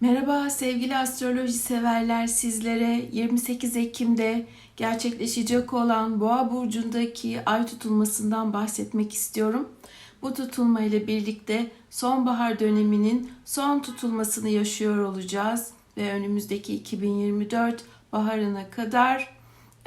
Merhaba sevgili astroloji severler sizlere 28 Ekim'de gerçekleşecek olan Boğa burcundaki ay tutulmasından bahsetmek istiyorum. Bu tutulma ile birlikte sonbahar döneminin son tutulmasını yaşıyor olacağız ve önümüzdeki 2024 baharına kadar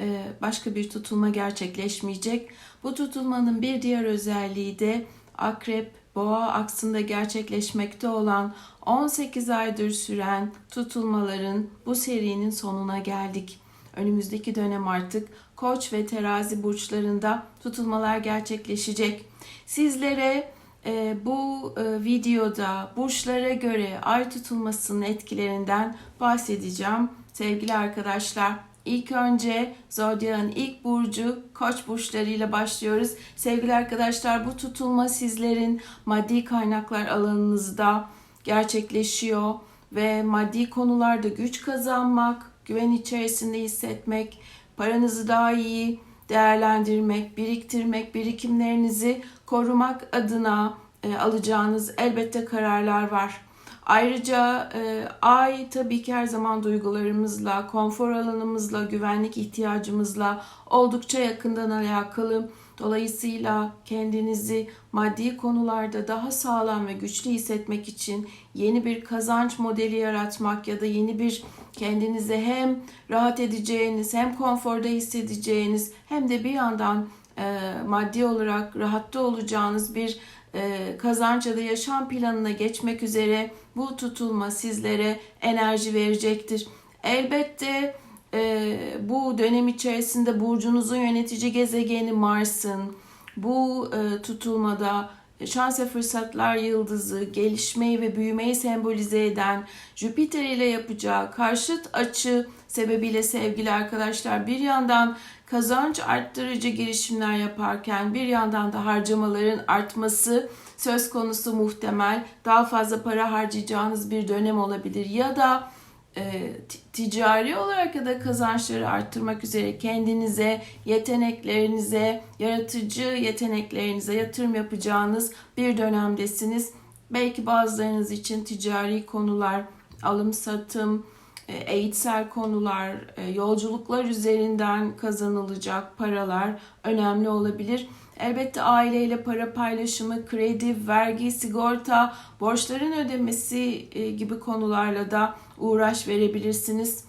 e, başka bir tutulma gerçekleşmeyecek. Bu tutulmanın bir diğer özelliği de akrep boğa aksında gerçekleşmekte olan 18 aydır süren tutulmaların bu serinin sonuna geldik. Önümüzdeki dönem artık Koç ve Terazi burçlarında tutulmalar gerçekleşecek. Sizlere e, bu e, videoda burçlara göre ay tutulmasının etkilerinden bahsedeceğim sevgili arkadaşlar. İlk önce Zodyak'ın ilk burcu Koç burçlarıyla başlıyoruz. Sevgili arkadaşlar bu tutulma sizlerin maddi kaynaklar alanınızda gerçekleşiyor ve maddi konularda güç kazanmak, güven içerisinde hissetmek, paranızı daha iyi değerlendirmek, biriktirmek, birikimlerinizi korumak adına e, alacağınız elbette kararlar var. Ayrıca e, ay tabii ki her zaman duygularımızla, konfor alanımızla, güvenlik ihtiyacımızla oldukça yakından alakalı. Dolayısıyla kendinizi maddi konularda daha sağlam ve güçlü hissetmek için yeni bir kazanç modeli yaratmak ya da yeni bir kendinize hem rahat edeceğiniz hem konforda hissedeceğiniz hem de bir yandan e, maddi olarak rahatta olacağınız bir e, kazanç ya da yaşam planına geçmek üzere bu tutulma sizlere enerji verecektir. Elbette e, bu dönem içerisinde burcunuzun yönetici gezegeni Mars'ın bu e, tutulmada şans ve fırsatlar yıldızı, gelişmeyi ve büyümeyi sembolize eden Jüpiter ile yapacağı karşıt açı sebebiyle sevgili arkadaşlar bir yandan kazanç arttırıcı girişimler yaparken bir yandan da harcamaların artması söz konusu muhtemel. Daha fazla para harcayacağınız bir dönem olabilir ya da e, ticari olarak ya da kazançları arttırmak üzere kendinize, yeteneklerinize, yaratıcı yeteneklerinize yatırım yapacağınız bir dönemdesiniz. Belki bazılarınız için ticari konular, alım satım, e, eğitsel konular, e, yolculuklar üzerinden kazanılacak paralar önemli olabilir. Elbette aileyle para paylaşımı, kredi, vergi, sigorta, borçların ödemesi e, gibi konularla da uğraş verebilirsiniz.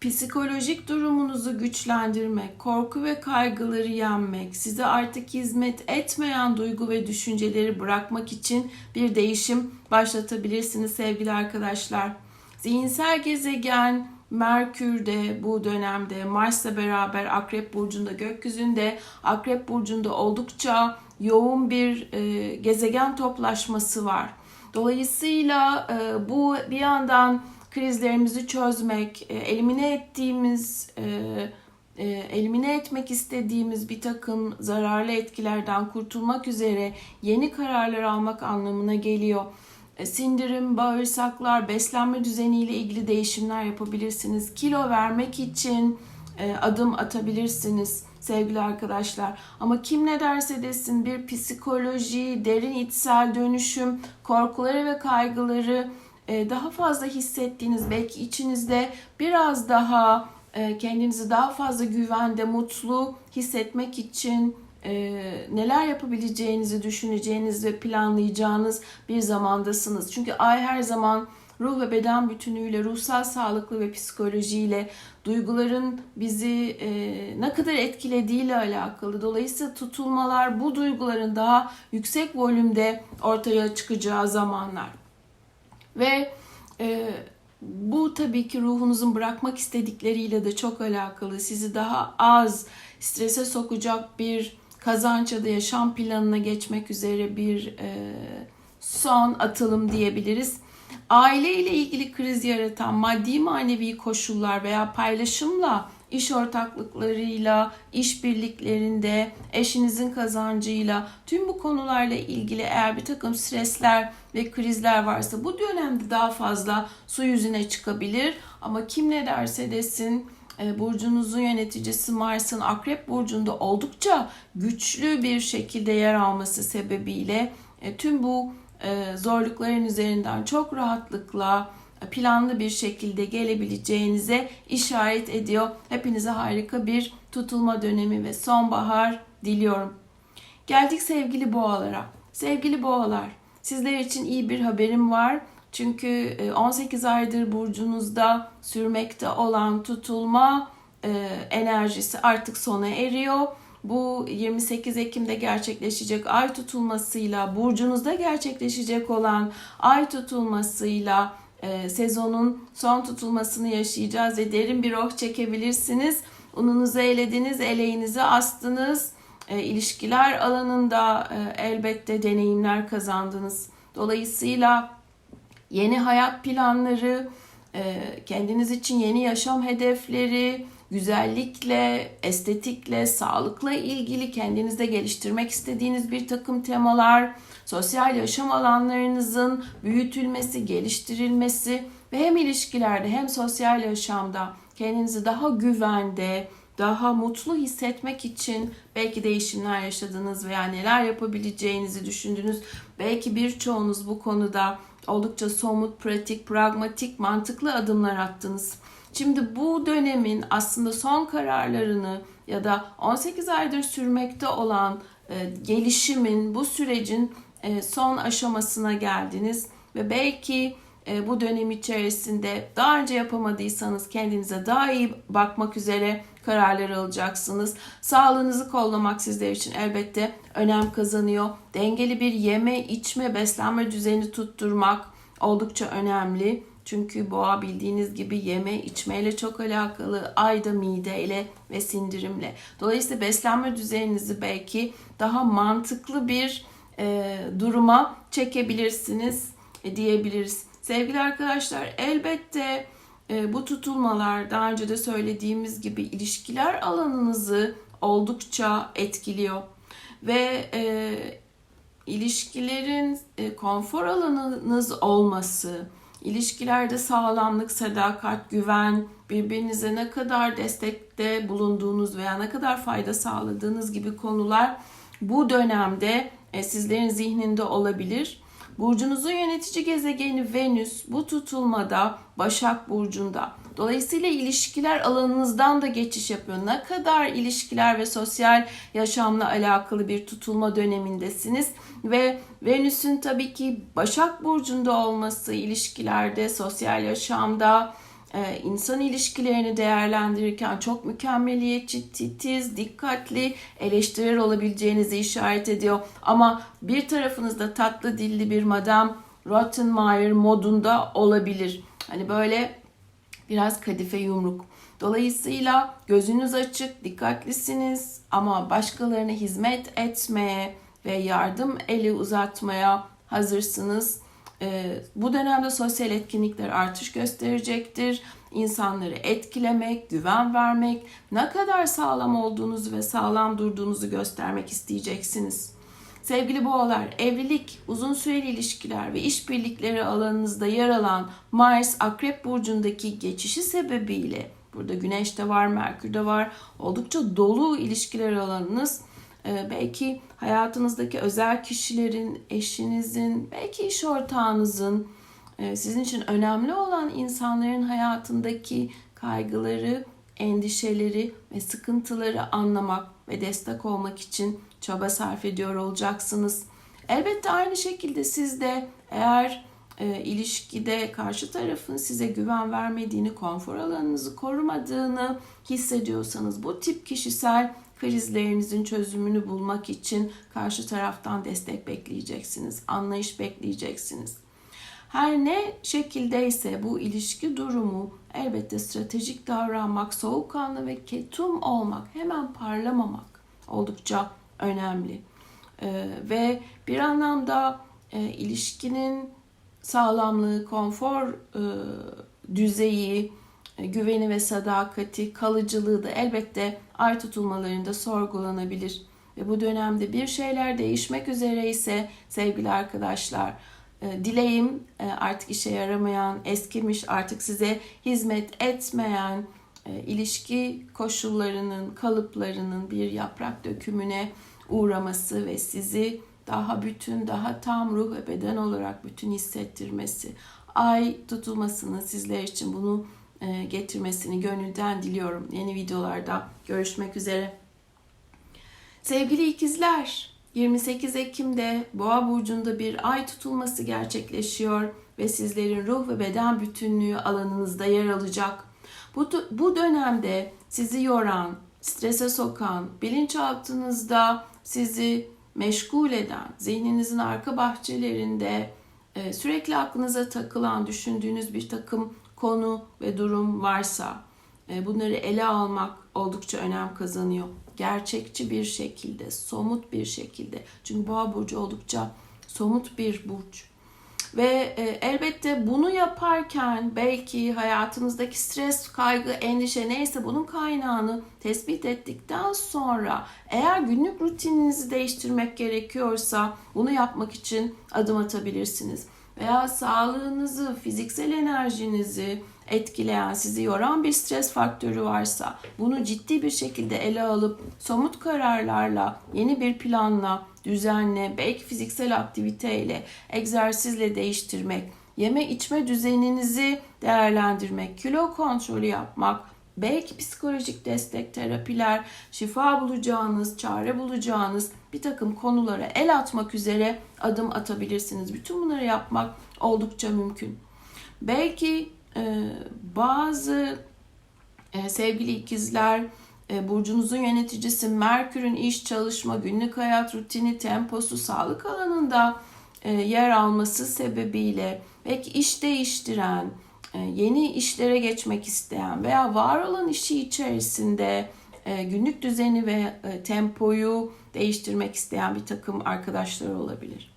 Psikolojik durumunuzu güçlendirmek, korku ve kaygıları yenmek, size artık hizmet etmeyen duygu ve düşünceleri bırakmak için bir değişim başlatabilirsiniz sevgili arkadaşlar. Zihinsel gezegen Merkür de bu dönemde Mars'la beraber Akrep Burcu'nda gökyüzünde Akrep Burcu'nda oldukça yoğun bir e, gezegen toplaşması var. Dolayısıyla e, bu bir yandan krizlerimizi çözmek, e, elimine ettiğimiz, e, e, elimine etmek istediğimiz bir takım zararlı etkilerden kurtulmak üzere yeni kararlar almak anlamına geliyor. E, sindirim, bağırsaklar, beslenme düzeniyle ilgili değişimler yapabilirsiniz. Kilo vermek için e, adım atabilirsiniz sevgili arkadaşlar. Ama kim ne derse desin bir psikoloji, derin içsel dönüşüm, korkuları ve kaygıları e, daha fazla hissettiğiniz belki içinizde biraz daha kendinizi daha fazla güvende, mutlu hissetmek için e, neler yapabileceğinizi düşüneceğiniz ve planlayacağınız bir zamandasınız. Çünkü ay her zaman ruh ve beden bütünüyle, ruhsal sağlıklı ve psikolojiyle, duyguların bizi e, ne kadar etkilediğiyle alakalı. Dolayısıyla tutulmalar bu duyguların daha yüksek volümde ortaya çıkacağı zamanlar. Ve e, bu tabii ki ruhunuzun bırakmak istedikleriyle de çok alakalı. Sizi daha az strese sokacak bir kazanç ya da yaşam planına geçmek üzere bir e, son atılım diyebiliriz. Aile ile ilgili kriz yaratan maddi manevi koşullar veya paylaşımla iş ortaklıklarıyla, iş birliklerinde, eşinizin kazancıyla tüm bu konularla ilgili eğer bir takım stresler ve krizler varsa bu dönemde daha fazla su yüzüne çıkabilir. Ama kim ne derse desin burcunuzun yöneticisi Mars'ın Akrep burcunda oldukça güçlü bir şekilde yer alması sebebiyle e, tüm bu e, zorlukların üzerinden çok rahatlıkla planlı bir şekilde gelebileceğinize işaret ediyor. Hepinize harika bir tutulma dönemi ve sonbahar diliyorum. Geldik sevgili boğalara. Sevgili boğalar, sizler için iyi bir haberim var. Çünkü 18 aydır burcunuzda sürmekte olan tutulma e, enerjisi artık sona eriyor. Bu 28 Ekim'de gerçekleşecek ay tutulmasıyla, burcunuzda gerçekleşecek olan ay tutulmasıyla e, sezonun son tutulmasını yaşayacağız ve derin bir oh çekebilirsiniz. Ununuzu elediniz, eleğinizi astınız. E, ilişkiler alanında e, elbette deneyimler kazandınız. Dolayısıyla yeni hayat planları, e, kendiniz için yeni yaşam hedefleri, güzellikle, estetikle, sağlıkla ilgili kendinizde geliştirmek istediğiniz bir takım temalar, sosyal yaşam alanlarınızın büyütülmesi, geliştirilmesi ve hem ilişkilerde hem sosyal yaşamda kendinizi daha güvende, daha mutlu hissetmek için belki değişimler yaşadınız veya neler yapabileceğinizi düşündünüz. Belki birçoğunuz bu konuda oldukça somut, pratik, pragmatik, mantıklı adımlar attınız. Şimdi bu dönemin aslında son kararlarını ya da 18 aydır sürmekte olan e, gelişimin, bu sürecin e, son aşamasına geldiniz ve belki e, bu dönem içerisinde daha önce yapamadıysanız kendinize daha iyi bakmak üzere kararlar alacaksınız. Sağlığınızı kollamak sizler için elbette önem kazanıyor. Dengeli bir yeme, içme, beslenme düzeni tutturmak oldukça önemli. Çünkü boğa bildiğiniz gibi yeme içmeyle çok alakalı. Ayda mideyle ve sindirimle. Dolayısıyla beslenme düzeninizi belki daha mantıklı bir e, duruma çekebilirsiniz e, diyebiliriz. Sevgili arkadaşlar elbette bu tutulmalar daha önce de söylediğimiz gibi ilişkiler alanınızı oldukça etkiliyor. Ve e, ilişkilerin e, konfor alanınız olması, ilişkilerde sağlamlık, sadakat, güven, birbirinize ne kadar destekte bulunduğunuz veya ne kadar fayda sağladığınız gibi konular bu dönemde e, sizlerin zihninde olabilir. Burcunuzun yönetici gezegeni Venüs bu tutulmada Başak Burcu'nda. Dolayısıyla ilişkiler alanınızdan da geçiş yapıyor. Ne kadar ilişkiler ve sosyal yaşamla alakalı bir tutulma dönemindesiniz ve Venüs'ün tabii ki Başak Burcu'nda olması ilişkilerde, sosyal yaşamda, insan ilişkilerini değerlendirirken çok mükemmeliyetçi, titiz, dikkatli, eleştirel olabileceğinizi işaret ediyor. Ama bir tarafınızda tatlı dilli bir Madame Rottenmeier modunda olabilir. Hani böyle biraz kadife yumruk. Dolayısıyla gözünüz açık, dikkatlisiniz ama başkalarına hizmet etmeye ve yardım eli uzatmaya hazırsınız. Ee, bu dönemde sosyal etkinlikler artış gösterecektir. İnsanları etkilemek, güven vermek, ne kadar sağlam olduğunuzu ve sağlam durduğunuzu göstermek isteyeceksiniz. Sevgili boğalar, evlilik, uzun süreli ilişkiler ve işbirlikleri alanınızda yer alan Mars Akrep burcundaki geçişi sebebiyle burada Güneş de var, Merkür de var. Oldukça dolu ilişkiler alanınız belki hayatınızdaki özel kişilerin, eşinizin, belki iş ortağınızın, e, sizin için önemli olan insanların hayatındaki kaygıları, endişeleri ve sıkıntıları anlamak ve destek olmak için çaba sarf ediyor olacaksınız. Elbette aynı şekilde siz de eğer e, ilişkide karşı tarafın size güven vermediğini, konfor alanınızı korumadığını hissediyorsanız bu tip kişisel krizlerinizin çözümünü bulmak için karşı taraftan destek bekleyeceksiniz, anlayış bekleyeceksiniz. Her ne şekildeyse bu ilişki durumu elbette stratejik davranmak, soğukkanlı ve ketum olmak, hemen parlamamak oldukça önemli. Ee, ve bir anlamda e, ilişkinin sağlamlığı, konfor e, düzeyi, güveni ve sadakati, kalıcılığı da elbette ay tutulmalarında sorgulanabilir. Ve bu dönemde bir şeyler değişmek üzere ise sevgili arkadaşlar e, dileğim e, artık işe yaramayan, eskimiş, artık size hizmet etmeyen ilişki koşullarının, kalıplarının bir yaprak dökümüne uğraması ve sizi daha bütün, daha tam ruh ve beden olarak bütün hissettirmesi. ay tutulmasını sizler için bunu e, getirmesini gönülden diliyorum. Yeni videolarda görüşmek üzere. Sevgili ikizler, 28 Ekim'de Boğa burcunda bir ay tutulması gerçekleşiyor ve sizlerin ruh ve beden bütünlüğü alanınızda yer alacak. Bu, bu dönemde sizi yoran, strese sokan, bilinçaltınızda sizi meşgul eden, zihninizin arka bahçelerinde e, sürekli aklınıza takılan, düşündüğünüz bir takım konu ve durum varsa e, bunları ele almak oldukça önem kazanıyor. Gerçekçi bir şekilde, somut bir şekilde. Çünkü Boğa burcu oldukça somut bir burç. Ve e, elbette bunu yaparken belki hayatınızdaki stres, kaygı, endişe neyse bunun kaynağını tespit ettikten sonra eğer günlük rutininizi değiştirmek gerekiyorsa bunu yapmak için adım atabilirsiniz. Veya sağlığınızı, fiziksel enerjinizi etkileyen, sizi yoran bir stres faktörü varsa bunu ciddi bir şekilde ele alıp somut kararlarla, yeni bir planla düzenle, belki fiziksel aktiviteyle, egzersizle değiştirmek, yeme içme düzeninizi değerlendirmek, kilo kontrolü yapmak, belki psikolojik destek, terapiler, şifa bulacağınız, çare bulacağınız bir takım konulara el atmak üzere adım atabilirsiniz. Bütün bunları yapmak oldukça mümkün. Belki e, bazı e, sevgili ikizler, e, burcunuzun yöneticisi Merkür'ün iş, çalışma, günlük hayat rutini, temposu, sağlık alanında e, yer alması sebebiyle belki iş değiştiren, e, yeni işlere geçmek isteyen veya var olan işi içerisinde günlük düzeni ve tempoyu değiştirmek isteyen bir takım arkadaşlar olabilir.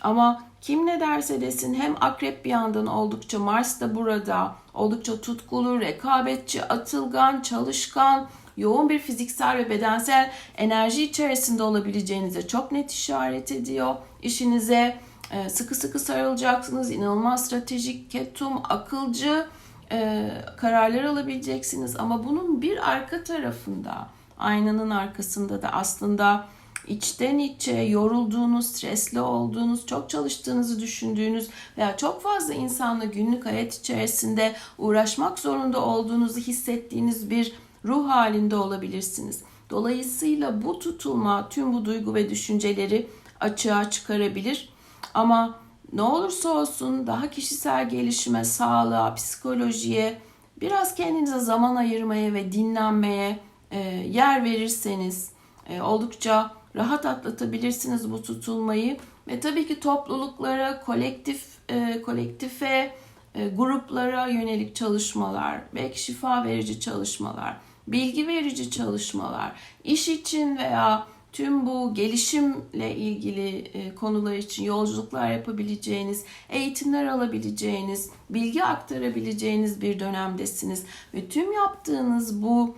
Ama kim ne derse desin hem akrep bir yandan oldukça Mars da burada oldukça tutkulu, rekabetçi, atılgan, çalışkan, yoğun bir fiziksel ve bedensel enerji içerisinde olabileceğinize çok net işaret ediyor. İşinize e, sıkı sıkı sarılacaksınız. İnanılmaz stratejik, ketum, akılcı e, kararlar alabileceksiniz. Ama bunun bir arka tarafında, aynanın arkasında da aslında içten içe yorulduğunuz, stresli olduğunuz, çok çalıştığınızı düşündüğünüz veya çok fazla insanla günlük hayat içerisinde uğraşmak zorunda olduğunuzu hissettiğiniz bir ruh halinde olabilirsiniz. Dolayısıyla bu tutulma tüm bu duygu ve düşünceleri açığa çıkarabilir. Ama ne olursa olsun daha kişisel gelişime, sağlığa, psikolojiye biraz kendinize zaman ayırmaya ve dinlenmeye e, yer verirseniz e, oldukça rahat atlatabilirsiniz bu tutulmayı ve tabii ki topluluklara, kolektif e, kolektife, e, gruplara yönelik çalışmalar, belki şifa verici çalışmalar bilgi verici çalışmalar, iş için veya tüm bu gelişimle ilgili e, konular için yolculuklar yapabileceğiniz, eğitimler alabileceğiniz, bilgi aktarabileceğiniz bir dönemdesiniz. Ve tüm yaptığınız bu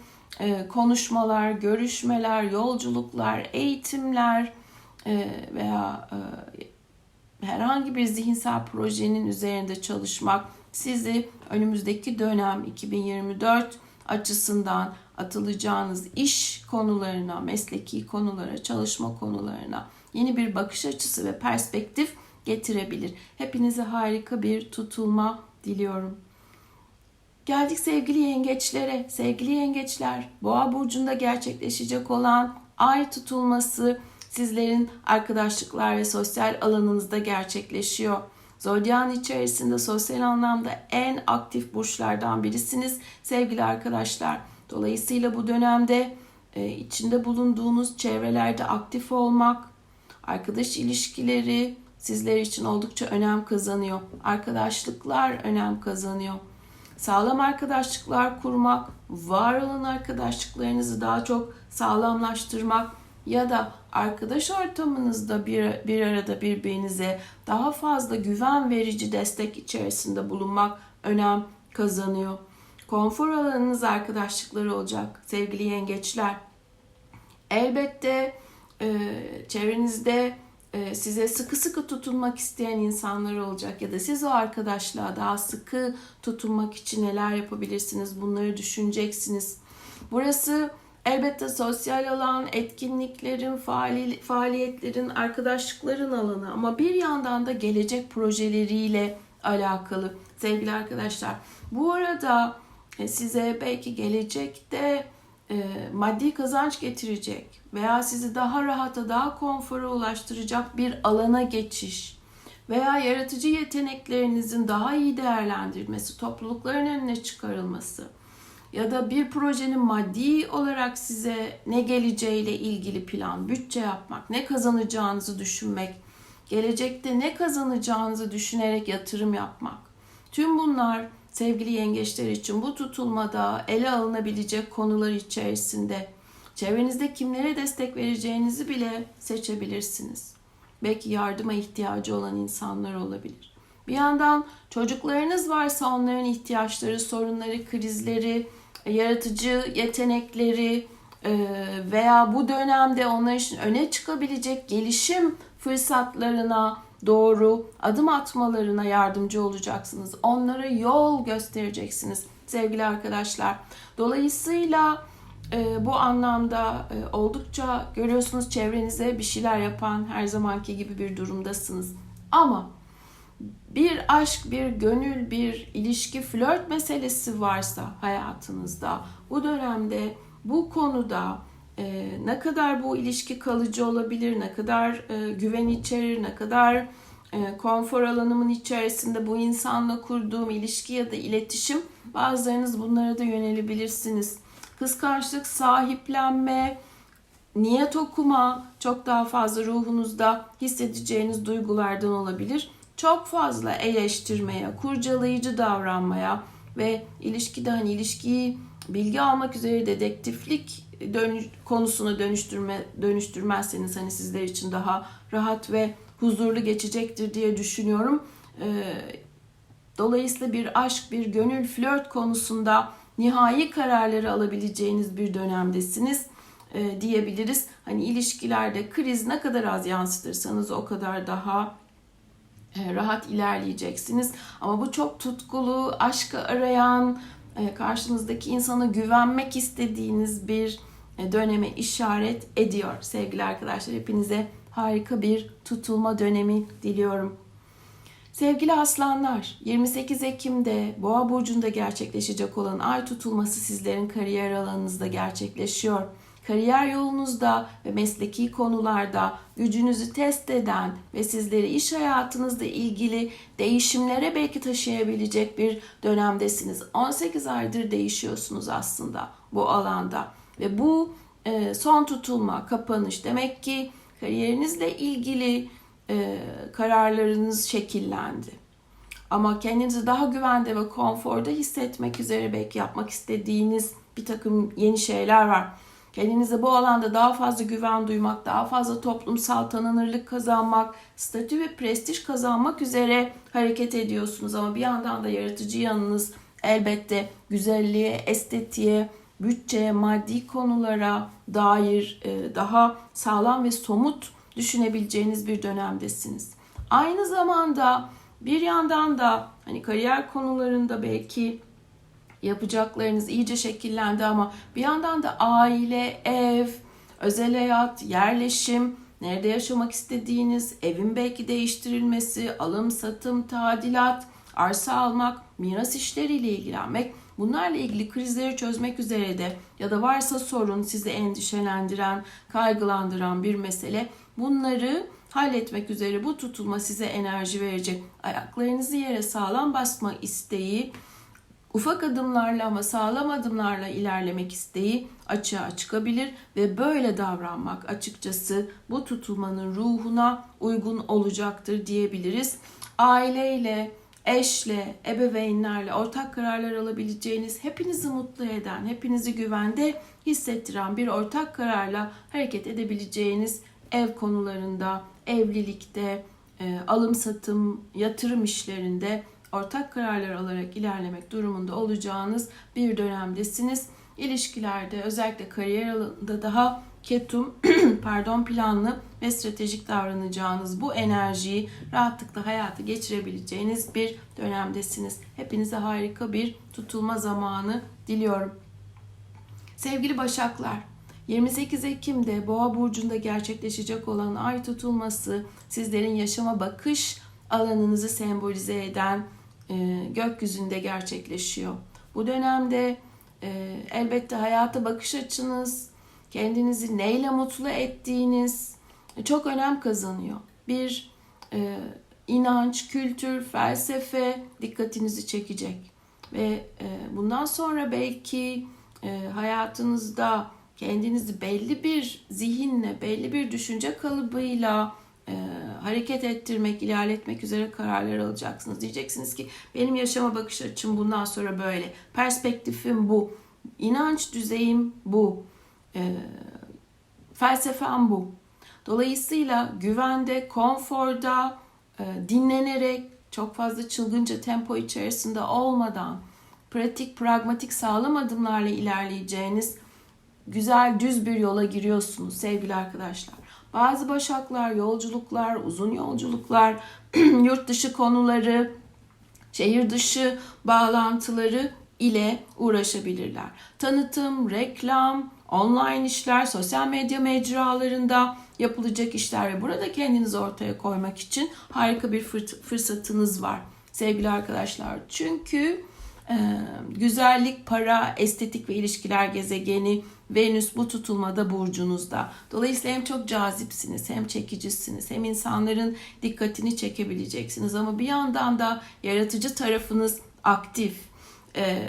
konuşmalar, görüşmeler, yolculuklar, eğitimler e, veya herhangi bir zihinsel projenin üzerinde çalışmak sizi önümüzdeki dönem 2024 açısından atılacağınız iş konularına, mesleki konulara, çalışma konularına yeni bir bakış açısı ve perspektif getirebilir. Hepinize harika bir tutulma diliyorum. Geldik sevgili yengeçlere. Sevgili yengeçler, Boğa burcunda gerçekleşecek olan ay tutulması sizlerin arkadaşlıklar ve sosyal alanınızda gerçekleşiyor. Zodyan içerisinde sosyal anlamda en aktif burçlardan birisiniz sevgili arkadaşlar. Dolayısıyla bu dönemde e, içinde bulunduğunuz çevrelerde aktif olmak, arkadaş ilişkileri sizler için oldukça önem kazanıyor. Arkadaşlıklar önem kazanıyor. Sağlam arkadaşlıklar kurmak, var olan arkadaşlıklarınızı daha çok sağlamlaştırmak ya da arkadaş ortamınızda bir, bir arada birbirinize daha fazla güven verici destek içerisinde bulunmak önem kazanıyor. Konfor alanınız arkadaşlıkları olacak sevgili yengeçler. Elbette e, çevrenizde size sıkı sıkı tutunmak isteyen insanlar olacak ya da siz o arkadaşlığa daha sıkı tutunmak için neler yapabilirsiniz bunları düşüneceksiniz. Burası elbette sosyal alan, etkinliklerin, faaliyetlerin, arkadaşlıkların alanı ama bir yandan da gelecek projeleriyle alakalı sevgili arkadaşlar. Bu arada e, size belki gelecekte e, maddi kazanç getirecek veya sizi daha rahata, daha konfora ulaştıracak bir alana geçiş veya yaratıcı yeteneklerinizin daha iyi değerlendirilmesi, toplulukların önüne çıkarılması ya da bir projenin maddi olarak size ne geleceğiyle ilgili plan, bütçe yapmak, ne kazanacağınızı düşünmek, gelecekte ne kazanacağınızı düşünerek yatırım yapmak. Tüm bunlar sevgili yengeçler için bu tutulmada ele alınabilecek konular içerisinde. Çevrenizde kimlere destek vereceğinizi bile seçebilirsiniz. Belki yardıma ihtiyacı olan insanlar olabilir. Bir yandan çocuklarınız varsa onların ihtiyaçları, sorunları, krizleri, yaratıcı yetenekleri e, veya bu dönemde onlar için öne çıkabilecek gelişim fırsatlarına doğru adım atmalarına yardımcı olacaksınız. Onlara yol göstereceksiniz sevgili arkadaşlar. Dolayısıyla e, bu anlamda e, oldukça görüyorsunuz çevrenize bir şeyler yapan her zamanki gibi bir durumdasınız. Ama bir aşk, bir gönül, bir ilişki, flört meselesi varsa hayatınızda bu dönemde bu konuda e, ne kadar bu ilişki kalıcı olabilir, ne kadar e, güven içerir, ne kadar e, konfor alanımın içerisinde bu insanla kurduğum ilişki ya da iletişim bazılarınız bunlara da yönelebilirsiniz. Kıskançlık, sahiplenme, niyet okuma çok daha fazla ruhunuzda hissedeceğiniz duygulardan olabilir. Çok fazla eleştirmeye, kurcalayıcı davranmaya ve ilişkide hani ilişkiyi bilgi almak üzere dedektiflik dönüş, konusunu dönüştürme dönüştürmezseniz hani sizler için daha rahat ve huzurlu geçecektir diye düşünüyorum. Ee, dolayısıyla bir aşk, bir gönül, flört konusunda nihai kararları alabileceğiniz bir dönemdesiniz e, diyebiliriz. Hani ilişkilerde kriz ne kadar az yansıtırsanız o kadar daha e, rahat ilerleyeceksiniz. Ama bu çok tutkulu, aşkı arayan, e, karşınızdaki insana güvenmek istediğiniz bir döneme işaret ediyor. Sevgili arkadaşlar hepinize harika bir tutulma dönemi diliyorum. Sevgili aslanlar, 28 Ekim'de Boğa burcunda gerçekleşecek olan ay tutulması sizlerin kariyer alanınızda gerçekleşiyor. Kariyer yolunuzda ve mesleki konularda gücünüzü test eden ve sizleri iş hayatınızla ilgili değişimlere belki taşıyabilecek bir dönemdesiniz. 18 aydır değişiyorsunuz aslında bu alanda ve bu e, son tutulma, kapanış demek ki kariyerinizle ilgili e, kararlarınız şekillendi. Ama kendinizi daha güvende ve konforda hissetmek üzere belki yapmak istediğiniz bir takım yeni şeyler var. Kendinize bu alanda daha fazla güven duymak, daha fazla toplumsal tanınırlık kazanmak, statü ve prestij kazanmak üzere hareket ediyorsunuz. Ama bir yandan da yaratıcı yanınız elbette güzelliğe, estetiğe, bütçeye, maddi konulara dair e, daha sağlam ve somut düşünebileceğiniz bir dönemdesiniz. Aynı zamanda bir yandan da hani kariyer konularında belki yapacaklarınız iyice şekillendi ama bir yandan da aile, ev, özel hayat, yerleşim, nerede yaşamak istediğiniz, evin belki değiştirilmesi, alım, satım, tadilat, arsa almak, miras işleriyle ilgilenmek, bunlarla ilgili krizleri çözmek üzere de ya da varsa sorun sizi endişelendiren, kaygılandıran bir mesele bunları halletmek üzere bu tutulma size enerji verecek. Ayaklarınızı yere sağlam basma isteği, ufak adımlarla ama sağlam adımlarla ilerlemek isteği açığa çıkabilir ve böyle davranmak açıkçası bu tutulmanın ruhuna uygun olacaktır diyebiliriz. Aileyle, eşle, ebeveynlerle ortak kararlar alabileceğiniz, hepinizi mutlu eden, hepinizi güvende hissettiren bir ortak kararla hareket edebileceğiniz ev konularında, evlilikte, e, alım satım, yatırım işlerinde ortak kararlar alarak ilerlemek durumunda olacağınız bir dönemdesiniz. İlişkilerde özellikle kariyer alanında daha ketum, pardon planlı ve stratejik davranacağınız bu enerjiyi rahatlıkla hayata geçirebileceğiniz bir dönemdesiniz. Hepinize harika bir tutulma zamanı diliyorum. Sevgili Başaklar, 28 Ekim'de Boğa burcunda gerçekleşecek olan ay tutulması sizlerin yaşama bakış alanınızı sembolize eden e, gökyüzünde gerçekleşiyor. Bu dönemde e, elbette hayata bakış açınız, kendinizi neyle mutlu ettiğiniz çok önem kazanıyor. Bir e, inanç, kültür, felsefe dikkatinizi çekecek ve e, bundan sonra belki e, hayatınızda kendinizi belli bir zihinle, belli bir düşünce kalıbıyla e, hareket ettirmek, ilerletmek üzere kararlar alacaksınız. Diyeceksiniz ki benim yaşama bakış açım bundan sonra böyle. Perspektifim bu. inanç düzeyim bu. E, felsefem bu. Dolayısıyla güvende, konforda, e, dinlenerek, çok fazla çılgınca tempo içerisinde olmadan, pratik, pragmatik, sağlam adımlarla ilerleyeceğiniz güzel, düz bir yola giriyorsunuz sevgili arkadaşlar. Bazı başaklar, yolculuklar, uzun yolculuklar, yurt dışı konuları, şehir dışı bağlantıları ile uğraşabilirler. Tanıtım, reklam, online işler, sosyal medya mecralarında yapılacak işler ve burada kendinizi ortaya koymak için harika bir fırsatınız var sevgili arkadaşlar. Çünkü e, güzellik, para, estetik ve ilişkiler gezegeni Venüs bu tutulmada burcunuzda. Dolayısıyla hem çok cazipsiniz, hem çekicisiniz, hem insanların dikkatini çekebileceksiniz. Ama bir yandan da yaratıcı tarafınız aktif. E,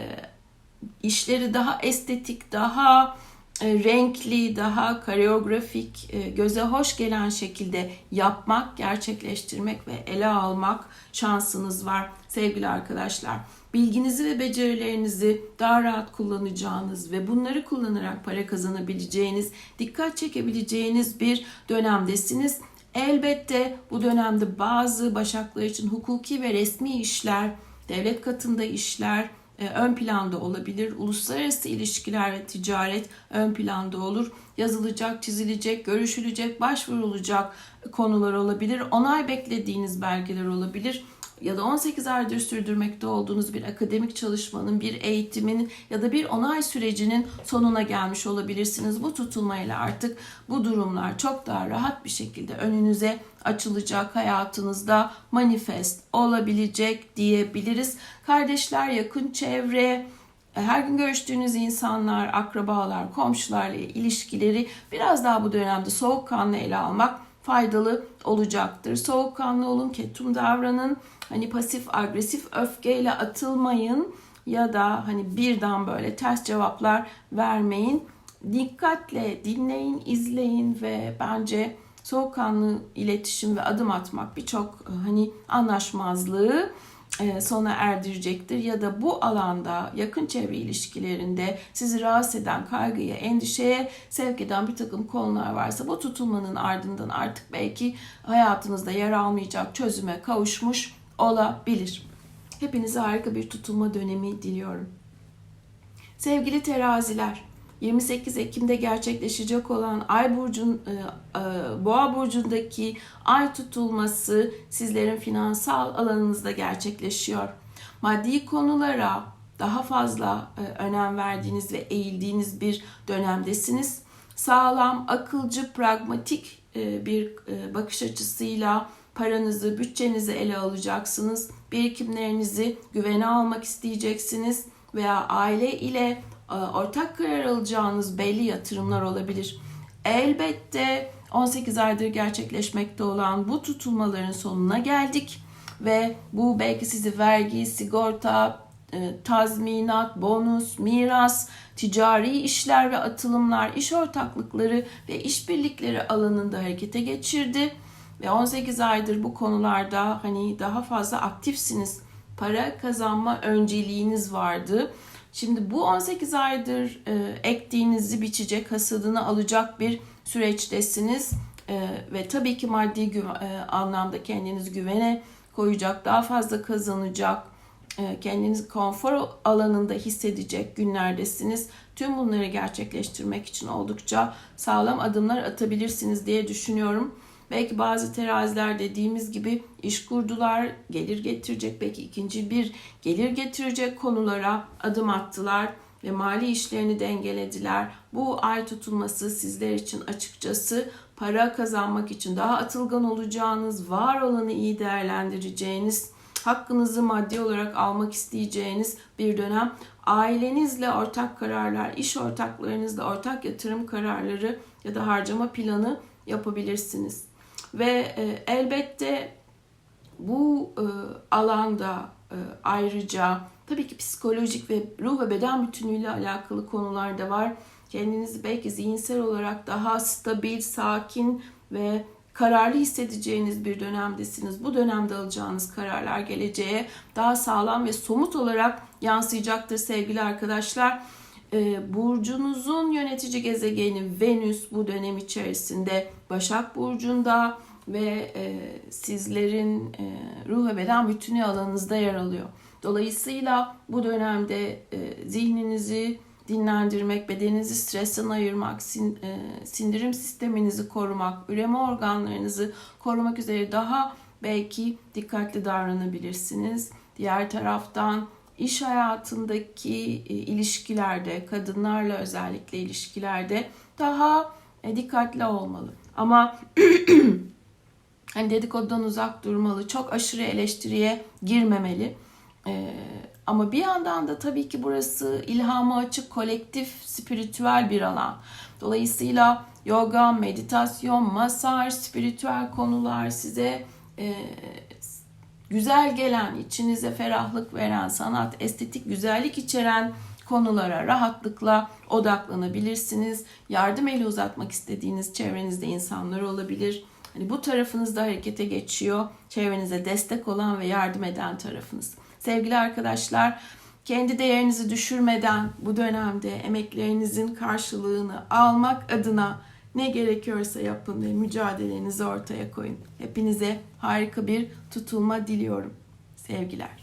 işleri daha estetik, daha renkli, daha koreografik, e, göze hoş gelen şekilde yapmak, gerçekleştirmek ve ele almak şansınız var sevgili arkadaşlar. Bilginizi ve becerilerinizi daha rahat kullanacağınız ve bunları kullanarak para kazanabileceğiniz, dikkat çekebileceğiniz bir dönemdesiniz. Elbette bu dönemde bazı başaklar için hukuki ve resmi işler, devlet katında işler, e, ön planda olabilir. Uluslararası ilişkiler ve ticaret ön planda olur. Yazılacak, çizilecek, görüşülecek, başvurulacak konular olabilir. Onay beklediğiniz belgeler olabilir ya da 18 aydır sürdürmekte olduğunuz bir akademik çalışmanın, bir eğitimin ya da bir onay sürecinin sonuna gelmiş olabilirsiniz. Bu tutulmayla artık bu durumlar çok daha rahat bir şekilde önünüze açılacak hayatınızda manifest olabilecek diyebiliriz. Kardeşler, yakın çevre, her gün görüştüğünüz insanlar, akrabalar, komşularla ilişkileri biraz daha bu dönemde soğukkanlı ele almak faydalı olacaktır. Soğukkanlı olun, ketum davranın. Hani pasif agresif öfkeyle atılmayın ya da hani birden böyle ters cevaplar vermeyin. Dikkatle dinleyin, izleyin ve bence soğukkanlı iletişim ve adım atmak birçok hani anlaşmazlığı e, sona erdirecektir ya da bu alanda yakın çevre ilişkilerinde sizi rahatsız eden kaygıya, endişeye sevk eden bir takım konular varsa bu tutulmanın ardından artık belki hayatınızda yer almayacak çözüme kavuşmuş olabilir. Hepinize harika bir tutulma dönemi diliyorum. Sevgili teraziler, 28 Ekim'de gerçekleşecek olan Ay burcun e, e, Boğa burcundaki ay tutulması sizlerin finansal alanınızda gerçekleşiyor. Maddi konulara daha fazla e, önem verdiğiniz ve eğildiğiniz bir dönemdesiniz. Sağlam, akılcı, pragmatik bir bakış açısıyla paranızı, bütçenizi ele alacaksınız. Birikimlerinizi güvene almak isteyeceksiniz veya aile ile e, ortak karar alacağınız belli yatırımlar olabilir. Elbette 18 aydır gerçekleşmekte olan bu tutulmaların sonuna geldik ve bu belki sizi vergi, sigorta, e, tazminat, bonus, miras, ticari işler ve atılımlar, iş ortaklıkları ve işbirlikleri alanında harekete geçirdi ve 18 aydır bu konularda hani daha fazla aktifsiniz. Para kazanma önceliğiniz vardı Şimdi bu 18 aydır e, ektiğinizi biçecek, hasadını alacak bir süreçtesiniz. E, ve tabii ki maddi e, anlamda kendiniz güvene koyacak, daha fazla kazanacak, e, kendinizi konfor alanında hissedecek günlerdesiniz. Tüm bunları gerçekleştirmek için oldukça sağlam adımlar atabilirsiniz diye düşünüyorum. Belki bazı teraziler dediğimiz gibi iş kurdular, gelir getirecek, belki ikinci bir gelir getirecek konulara adım attılar ve mali işlerini dengelediler. Bu ay tutulması sizler için açıkçası para kazanmak için daha atılgan olacağınız, var olanı iyi değerlendireceğiniz, hakkınızı maddi olarak almak isteyeceğiniz bir dönem. Ailenizle ortak kararlar, iş ortaklarınızla ortak yatırım kararları ya da harcama planı yapabilirsiniz. Ve e, elbette bu e, alanda e, ayrıca tabii ki psikolojik ve ruh ve beden bütünlüğüyle alakalı konular da var. Kendinizi belki zihinsel olarak daha stabil, sakin ve kararlı hissedeceğiniz bir dönemdesiniz. Bu dönemde alacağınız kararlar geleceğe daha sağlam ve somut olarak yansıyacaktır sevgili arkadaşlar. Ee, burcunuzun yönetici gezegeni Venüs bu dönem içerisinde Başak Burcu'nda ve e, sizlerin e, ruh ve beden bütünü alanınızda yer alıyor. Dolayısıyla bu dönemde e, zihninizi dinlendirmek, bedeninizi stresten ayırmak, sin, sindirim sisteminizi korumak, üreme organlarınızı korumak üzere daha belki dikkatli davranabilirsiniz. Diğer taraftan iş hayatındaki e, ilişkilerde, kadınlarla özellikle ilişkilerde daha e, dikkatli olmalı. Ama hani dedikodudan uzak durmalı, çok aşırı eleştiriye girmemeli. Ee, ama bir yandan da tabii ki burası ilhama açık, kolektif, spiritüel bir alan. Dolayısıyla yoga, meditasyon, masaj, spiritüel konular size e, güzel gelen, içinize ferahlık veren, sanat, estetik, güzellik içeren konulara rahatlıkla odaklanabilirsiniz. Yardım eli uzatmak istediğiniz çevrenizde insanlar olabilir. Hani bu tarafınız da harekete geçiyor. Çevrenize destek olan ve yardım eden tarafınız. Sevgili arkadaşlar, kendi değerinizi düşürmeden bu dönemde emeklerinizin karşılığını almak adına ne gerekiyorsa yapın ve mücadelenizi ortaya koyun. Hepinize harika bir tutulma diliyorum. Sevgiler.